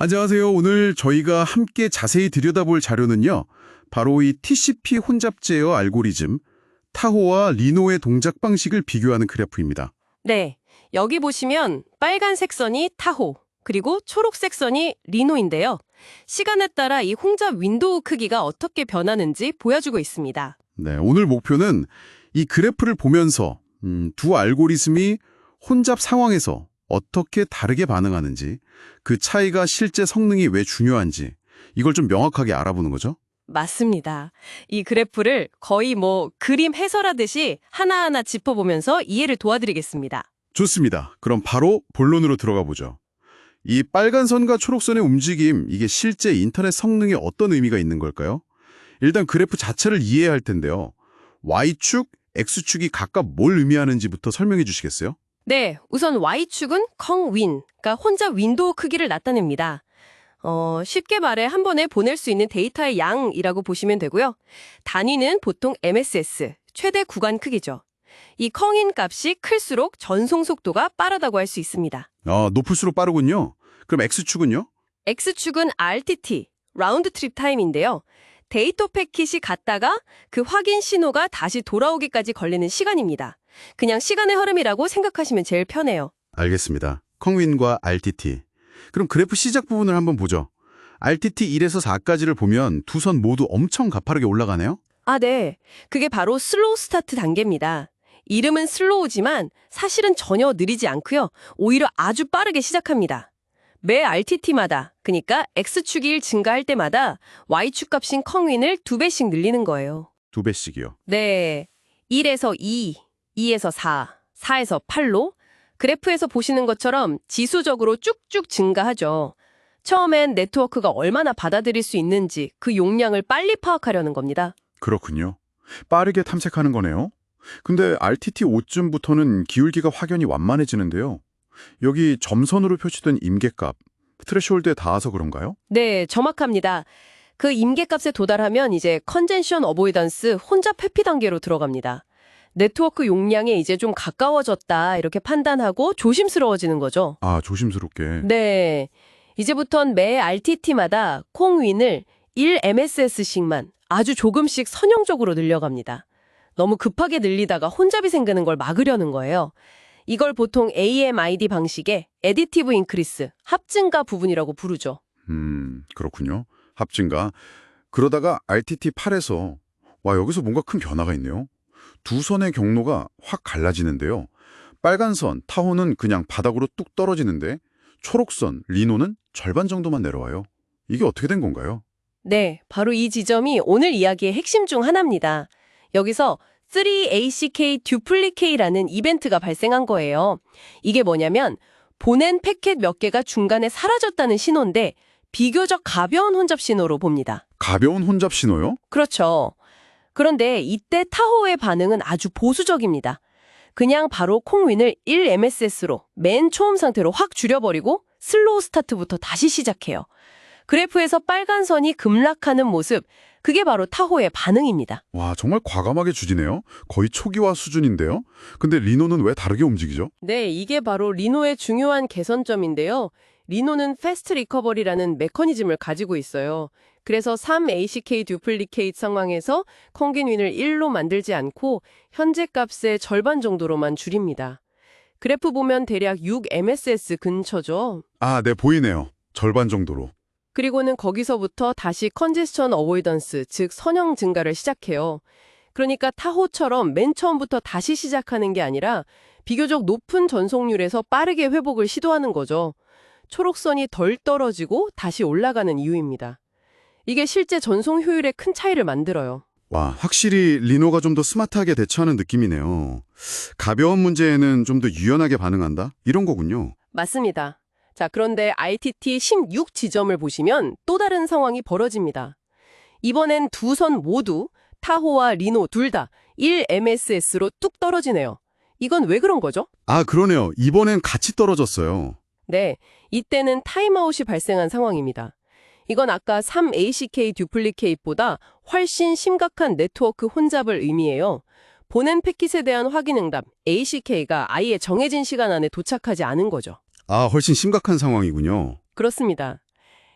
안녕하세요. 오늘 저희가 함께 자세히 들여다볼 자료는요. 바로 이 TCP 혼잡 제어 알고리즘, 타호와 리노의 동작 방식을 비교하는 그래프입니다. 네, 여기 보시면 빨간색 선이 타호, 그리고 초록색 선이 리노인데요. 시간에 따라 이 홍잡 윈도우 크기가 어떻게 변하는지 보여주고 있습니다. 네, 오늘 목표는 이 그래프를 보면서 음, 두 알고리즘이 혼잡 상황에서 어떻게 다르게 반응하는지, 그 차이가 실제 성능이 왜 중요한지 이걸 좀 명확하게 알아보는 거죠. 맞습니다. 이 그래프를 거의 뭐 그림 해설하듯이 하나하나 짚어보면서 이해를 도와드리겠습니다. 좋습니다. 그럼 바로 본론으로 들어가 보죠. 이 빨간 선과 초록선의 움직임, 이게 실제 인터넷 성능에 어떤 의미가 있는 걸까요? 일단 그래프 자체를 이해해야 할 텐데요. Y축, X축이 각각 뭘 의미하는지부터 설명해 주시겠어요? 네, 우선 Y축은 컹윈, 그러니까 혼자 윈도우 크기를 나타냅니다. 어, 쉽게 말해 한 번에 보낼 수 있는 데이터의 양이라고 보시면 되고요. 단위는 보통 MSS, 최대 구간 크기죠. 이 컹인 값이 클수록 전송 속도가 빠르다고 할 수 있습니다. 아, 높을수록 빠르군요. 그럼 X축은요? X축은 RTT, 라운드 트립 타임인데요. 데이터 패킷이 갔다가 그 확인 신호가 다시 돌아오기까지 걸리는 시간입니다. 그냥 시간의 흐름이라고 생각하시면 제일 편해요. 알겠습니다. 컹윈과 RTT. 그럼 그래프 시작 부분을 한번 보죠. RTT 1에서 4까지를 보면 두 선 모두 엄청 가파르게 올라가네요. 아, 네. 그게 바로 슬로우 스타트 단계입니다. 이름은 슬로우지만 사실은 전혀 느리지 않고요. 오히려 아주 빠르게 시작합니다. 매 RTT마다, 그러니까 X축이 1 증가할 때마다 Y축 값인 컹윈을 두 배씩 늘리는 거예요. 두 배씩이요. 네. 1에서 2, 2에서 4, 4에서 8로 그래프에서 보시는 것처럼 지수적으로 쭉쭉 증가하죠. 처음엔 네트워크가 얼마나 받아들일 수 있는지 그 용량을 빨리 파악하려는 겁니다. 그렇군요. 빠르게 탐색하는 거네요. 근데 RTT 5쯤부터는 기울기가 확연히 완만해지는데요. 여기 점선으로 표시된 임계값, 트레시홀드에 닿아서 그런가요? 네, 정확합니다. 그 임계값에 도달하면 이제 컨젠션 어보이던스 혼잡 회피 단계로 들어갑니다. 네트워크 용량에 이제 좀 가까워졌다 이렇게 판단하고 조심스러워지는 거죠. 아, 조심스럽게. 네. 이제부턴 매 RTT마다 콩윈을 1MSS씩만 아주 조금씩 선형적으로 늘려갑니다. 너무 급하게 늘리다가 혼잡이 생기는 걸 막으려는 거예요. 이걸 보통 AMID 방식의 Additive Increase, 합증가 부분이라고 부르죠. 음, 그렇군요. 합진가. 그러다가 RTT 8에서 와, 여기서 뭔가 큰 변화가 있네요. 두 선의 경로가 확 갈라지는데요. 빨간 선, 타호는 그냥 바닥으로 뚝 떨어지는데 초록선, 리노는 절반 정도만 내려와요. 이게 어떻게 된 건가요? 네, 바로 이 지점이 오늘 이야기의 핵심 중 하나입니다. 여기서 3ACK 듀플리케이라는 이벤트가 발생한 거예요. 이게 뭐냐면 보낸 패켓 몇 개가 중간에 사라졌다는 신호인데 비교적 가벼운 혼잡 신호로 봅니다. 가벼운 혼잡 신호요? 그렇죠. 그런데 이때 타호의 반응은 아주 보수적입니다. 그냥 바로 콩윈을 1MSS로 맨 초음 상태로 확 줄여버리고 슬로우 스타트부터 다시 시작해요. 그래프에서 빨간 선이 급락하는 모습, 그게 바로 타호의 반응입니다. 와, 정말 과감하게 주지네요. 거의 초기화 수준인데요. 근데 리노는 왜 다르게 움직이죠? 네, 이게 바로 리노의 중요한 개선점인데요. 리노는 패스트 리커버리라는 메커니즘을 가지고 있어요. 그래서 3ACK 듀플리케이트 상황에서 콩긴윈을 1로 만들지 않고 현재 값의 절반 정도로만 줄입니다. 그래프 보면 대략 6MSS 근처죠. 아, 네, 보이네요. 절반 정도로. 그리고는 거기서부터 다시 컨제스천 어보이던스, 즉 선형 증가를 시작해요. 그러니까 타호처럼 맨 처음부터 다시 시작하는 게 아니라 비교적 높은 전송률에서 빠르게 회복을 시도하는 거죠. 초록선이 덜 떨어지고 다시 올라가는 이유입니다. 이게 실제 전송 효율에 큰 차이를 만들어요. 와, 확실히 리노가 좀 더 스마트하게 대처하는 느낌이네요. 가벼운 문제에는 좀 더 유연하게 반응한다? 이런 거군요. 맞습니다. 자, 그런데 ITT 16 지점을 보시면 또 다른 상황이 벌어집니다. 이번엔 두 선 모두 타호와 리노 둘 다 1MSS로 뚝 떨어지네요. 이건 왜 그런 거죠? 아, 그러네요. 이번엔 같이 떨어졌어요. 네, 이때는 타임아웃이 발생한 상황입니다. 이건 아까 3ACK 듀플리케이트보다 훨씬 심각한 네트워크 혼잡을 의미해요. 보낸 패킷에 대한 확인 응답, ACK가 아예 정해진 시간 안에 도착하지 않은 거죠. 아, 훨씬 심각한 상황이군요. 그렇습니다.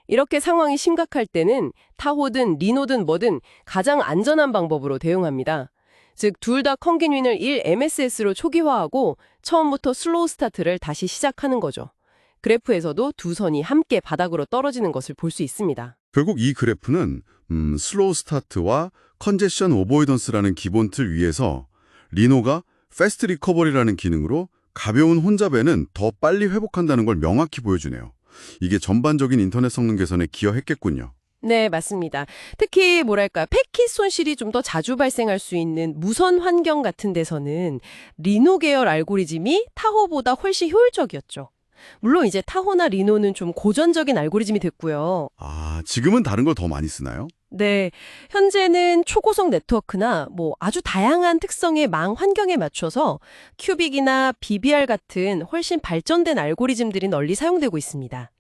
이렇게 상황이 심각할 때는 타호든 리노든 뭐든 가장 안전한 방법으로 대응합니다. 즉, 둘 다 컨기윈을 1MSS로 초기화하고 처음부터 슬로우 스타트를 다시 시작하는 거죠. 그래프에서도 두 선이 함께 바닥으로 떨어지는 것을 볼 수 있습니다. 결국 이 그래프는 음, 슬로우 스타트와 컨제션 오보이던스라는 기본 틀 위에서 리노가 패스트 리커버리라는 기능으로 가벼운 혼잡에는 더 빨리 회복한다는 걸 명확히 보여주네요. 이게 전반적인 인터넷 성능 개선에 기여했겠군요. 네, 맞습니다. 특히 뭐랄까 패킷 손실이 좀 더 자주 발생할 수 있는 무선 환경 같은 데서는 리노 계열 알고리즘이 타호보다 훨씬 효율적이었죠. 물론 이제 타호나 리노는 좀 고전적인 알고리즘이 됐고요. 아, 지금은 다른 걸 더 많이 쓰나요? 네, 현재는 초고속 네트워크나 뭐 아주 다양한 특성의 망 환경에 맞춰서 큐빅이나 BBR 같은 훨씬 발전된 알고리즘들이 널리 사용되고 있습니다.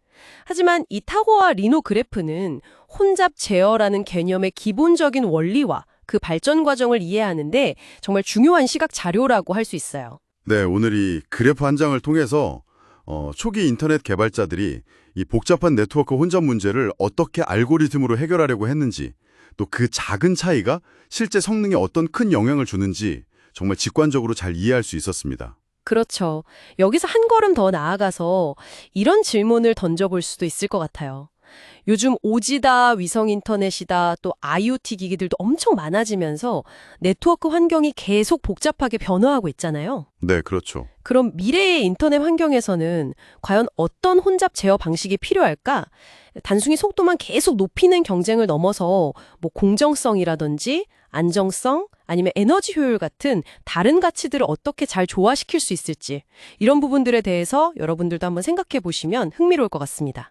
하지만 이 타고와 리노 그래프는 혼잡 제어라는 개념의 기본적인 원리와 그 발전 과정을 이해하는데 정말 중요한 시각 자료라고 할 수 있어요. 네, 오늘 이 그래프 한 장을 통해서 어, 초기 인터넷 개발자들이 이 복잡한 네트워크 혼잡 문제를 어떻게 알고리즘으로 해결하려고 했는지 또 그 작은 차이가 실제 성능에 어떤 큰 영향을 주는지 정말 직관적으로 잘 이해할 수 있었습니다. 그렇죠. 여기서 한 걸음 더 나아가서 이런 질문을 던져볼 수도 있을 것 같아요. 요즘 오지다, 위성 인터넷이다, 또 IoT 기기들도 엄청 많아지면서 네트워크 환경이 계속 복잡하게 변화하고 있잖아요. 네, 그렇죠. 그럼 미래의 인터넷 환경에서는 과연 어떤 혼잡 제어 방식이 필요할까? 단순히 속도만 계속 높이는 경쟁을 넘어서 뭐 공정성이라든지 안정성 아니면 에너지 효율 같은 다른 가치들을 어떻게 잘 조화시킬 수 있을지 이런 부분들에 대해서 여러분들도 한번 생각해 보시면 흥미로울 것 같습니다.